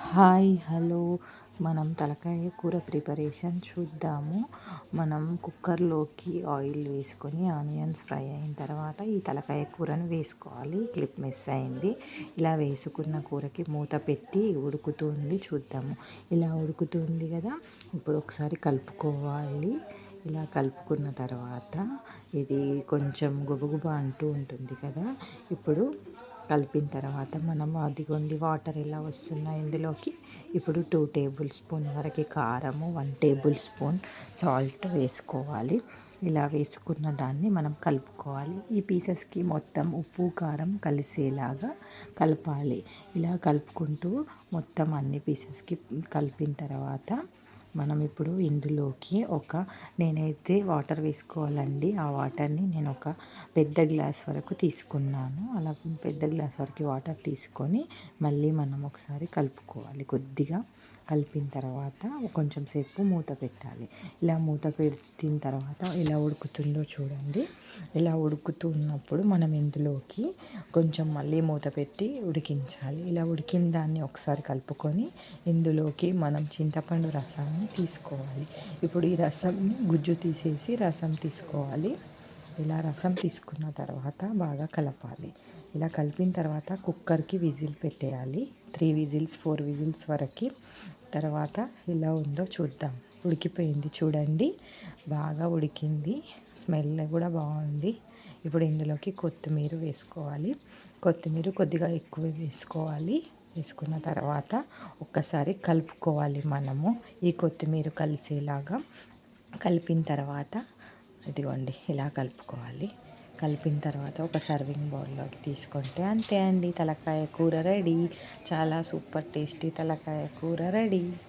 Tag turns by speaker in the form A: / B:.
A: Hi hello. మనం తలకాయ కూర ప్రిపరేషన్ చూద్దాము. మనం కుక్కర్లోకి ఆయిల్ వేసుకొని ఆనియన్స్ ఫ్రై అయిన తర్వాత ఈ తలకాయ కూరను వేసుకోవాలి. క్లిప్ మిస్ అయింది. ఇలా వేసుకున్న కూరకి మూత పెట్టి ఉడుకుతుంది చూద్దాము. ఇలా ఉడుకుతుంది కదా. ఇప్పుడు ఒకసారి కలుపుకోవాలి. ఇలా కలుపుకున్న తర్వాత ఇది కొంచెం గుబగుబ అంటూ ఉంటుంది కదా. ఇప్పుడు కలిపిన తర్వాత మనం అదిగోండి వాటర్ ఎలా వస్తున్నాయి ఇందులోకి. ఇప్పుడు టూ టేబుల్ స్పూన్ వరకు కారము వన్ టేబుల్ స్పూన్ సాల్ట్ వేసుకోవాలి. ఇలా వేసుకున్న దాన్ని మనం కలుపుకోవాలి. ఈ పీసెస్కి మొత్తం ఉప్పు కారం కలిసేలాగా కలపాలి. ఇలా కలుపుకుంటూ మొత్తం అన్ని పీసెస్కి కలిపిన తర్వాత మనం ఇప్పుడు ఇందులోకి ఒక నేనైతే వాటర్ వేసుకోవాలండి. ఆ వాటర్ని నేను ఒక పెద్ద గ్లాస్ వరకు తీసుకున్నాను. అలా పెద్ద గ్లాస్ వరకు వాటర్ తీసుకొని మళ్ళీ మనం ఒకసారి కలుపుకోవాలి కొద్దిగా. కలిపిన తర్వాత కొంచెం సేపు మూత పెట్టాలి. ఇలా మూత పెట్టిన తర్వాత ఎలా ఉడుకుతుందో చూడండి. ఇలా ఉడుకుతున్నప్పుడు మనం ఇందులోకి కొంచెం మళ్ళీ మూత పెట్టి ఉడికించాలి. ఇలా ఉడికిన దాన్ని ఒకసారి కలుపుకొని ఇందులోకి మనం చింతపండు రసాన్ని తీసుకోవాలి. ఇప్పుడు ఈ రసం గుజ్జు తీసేసి రసం తీసుకోవాలి. ఇలా రసం తీసుకున్న తర్వాత బాగా కలపాలి. ఇలా కలిపిన తర్వాత కుక్కర్కి విజిల్ పెట్టేయాలి. త్రీ విజిల్స్ ఫోర్ విజిల్స్ వరకు తర్వాత ఎలా ఉందో చూద్దాం. ఉడికిపోయింది చూడండి. బాగా ఉడికింది. స్మెల్ కూడా బాగుంది. ఇప్పుడు ఇందులోకి కొత్తిమీర వేసుకోవాలి. కొత్తిమీర కొద్దిగా ఎక్కువ వేసుకోవాలి. వేసుకున్న తర్వాత ఒక్కసారి కలుపుకోవాలి మనము. ఈ కొత్తిమీర కలిసేలాగా కలిపిన తర్వాత ఇదిగోండి ఇలా కలుపుకోవాలి. కలిపిన తర్వాత ఒక సర్వింగ్ బౌల్లోకి తీసుకుంటే అంతే అండి. తలకాయ కూర రెడీ. చాలా సూపర్ టేస్టీ తలకాయ కూర రెడీ.